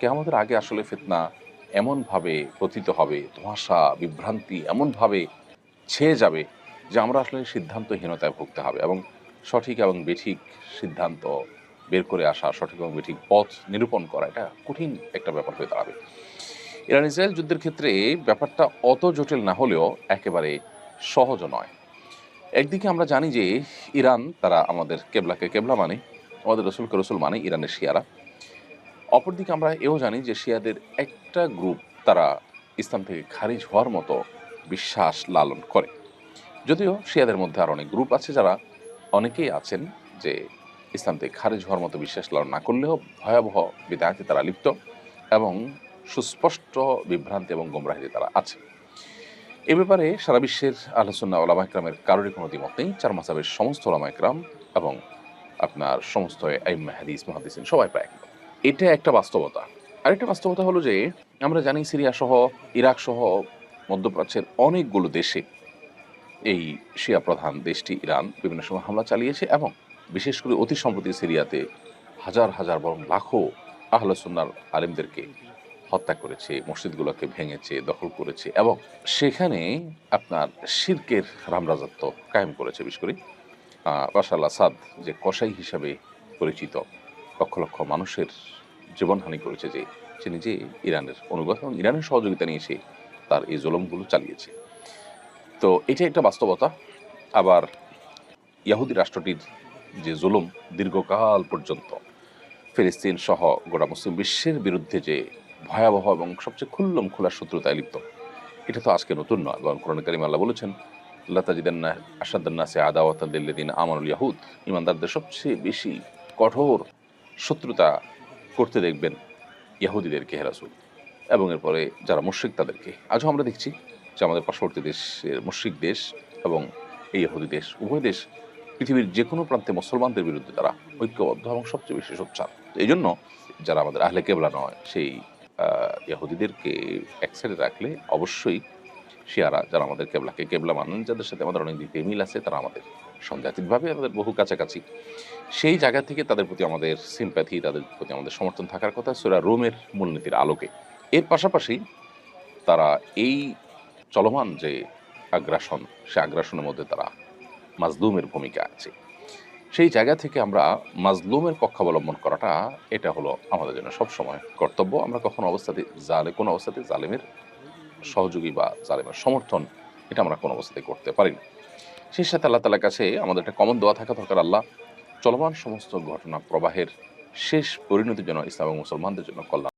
কেয়ামতের আগে আসলে ফিতনা এমনভাবে পতিত হবে, ধোঁয়াশা, বিভ্রান্তি এমনভাবে ছেয়ে যাবে যে আমরা আসলে সিদ্ধান্তহীনতায় ভুগতে হবে এবং সঠিক এবং বেঠিক সিদ্ধান্ত বের করে আসা, সঠিক এবং বেঠিক পথ নিরূপণ করা এটা কঠিন একটা ব্যাপার হয়ে দাঁড়াবে। ইরান ইসরায়েল যুদ্ধের ক্ষেত্রে ব্যাপারটা অত জটিল না হলেও একেবারে সহজ নয়। একদিকে আমরা জানি যে ইরান তারা আমাদের কেবলাকে কেবলা মানে আমাদের রসুলকে রসুল মানে ইরানের শিয়ারা। অপরদিকে আমরা এও জানি যে শিয়াদের একটা গ্রুপ তারা ইসলাম থেকে খারিজ হওয়ার মতো বিশ্বাস লালন করে। যদিও শিয়াদের মধ্যে আর অনেক গ্রুপ আছে যারা অনেকেই আছেন যে ইসলাম থেকে খারিজ হওয়ার মতো বিশ্বাস লালন না করলেও ভয়াবহ বিদায়তে তারা লিপ্ত এবং সুস্পষ্ট বিভ্রান্তি এবং গোমরাহিতে তারা আছে। এ ব্যাপারে সারা বিশ্বের আলোচনা ওলামা ইকরামের কারোরই কোনো দ্বিমত নেই। চার মাসাবের সমস্ত ওলামা ইকরাম এবং আপনার সমস্ত আইম্মা হাদিস মহাদিসিন সবাই প্রায় একমত। এটা একটা বাস্তবতা। আরেকটা বাস্তবতা হলো যে, আমরা জানি সিরিয়া সহ ইরাক সহ মধ্যপ্রাচ্যের অনেকগুলো দেশে এই শিয়া প্রধান দেশটি ইরান বিভিন্ন সময় হামলা চালিয়েছে এবং বিশেষ করে অতি সম্প্রতি সিরিয়াতে হাজার হাজার বরং লাখো আহলসুন্নার আলেমদেরকে হত্যা করেছে, মসজিদগুলোকে ভেঙেছে, দখল করেছে এবং সেখানে আপনার শির্কের রামরাজত্ব কায়েম করেছে, বিশেষ করে বাশাল আসাদ যে কসাই হিসাবে পরিচিত। লক্ষ লক্ষ মানুষের জীবনহানি করেছে যে সে নিজে ইরানের অনুগত এবং ইরানের সহযোগিতা নিয়ে সে তার এই জুলমগুলো চালিয়েছে। তো এটা একটা বাস্তবতা। আবার ইয়াহুদি রাষ্ট্রটির যে জুলুম দীর্ঘকাল পর্যন্ত ফিলিস্তিন সহ গোটা মুসলিম বিশ্বের বিরুদ্ধে যে ভয়াবহ এবং সবচেয়ে খুল্লম খোলা শত্রুতায় লিপ্ত, এটা তো আজকে নতুন নয়। এবং কোরআন কারিম আল্লাহ বলেছেন আল্লাহ তাজিদান্না আসাদান্না আমানুল ইয়াহুদ ইমানদারদের সবচেয়ে বেশি কঠোর শত্রুতা করতে দেখবেন ইয়াহুদিদেরকে হেরাসুল এবং এরপরে যারা মুশ্রিক তাদেরকে। আজও আমরা দেখছি যে আমাদের পার্শ্ববর্তী দেশের মুশ্রিক দেশ এবং এই ইহুদি দেশ, উভয় দেশ পৃথিবীর যে কোনো প্রান্তে মুসলমানদের বিরুদ্ধে তারা ঐক্যবদ্ধ এবং সবচেয়ে বেশি সোচ্চার। এই জন্য যারা আমাদের আহলে কেবলা নয়, সেই ইহুদিদেরকে এক সাইডে রাখলে অবশ্যই শিয়ারা যারা আমাদের কেবলাকে কেবলা মানেন, যাদের সাথে আমাদের অনেক দিকে মিল আছে, তারা আমাদের সংজাতিকভাবে আমাদের বহু কাছাকাছি। সেই জায়গা থেকে তাদের প্রতি আমাদের সিম্প্যাথি তাদের প্রতি আমাদের সমর্থন থাকার কথা সুরা রোমের মূলনীতির আলোকে। এর পাশাপাশি তারা এই চলমান যে আগ্রাসন, সে আগ্রাসনের মধ্যে তারা মাজলুমের ভূমিকা আছে। সেই জায়গা থেকে আমরা মাজলুমের পক্ষ অবলম্বন করাটা, এটা হলো আমাদের জন্য সবসময় কর্তব্য। আমরা কখনো অবস্থাতে জালে, কোনো অবস্থাতে জালেমের সহযোগী বা জালেমের সমর্থন এটা আমরা কোনো অবস্থাতে করতে পারি না সেই সাথে আল্লাহ তালার কাছে আমাদের একটা কমন দোয়া থাকা দরকার আল্লাহ, চলমান সমস্ত ঘটনা প্রবাহের শেষ পরিণতির জন্য ইসলাম মুসলমানদের জন্য কল্যাণ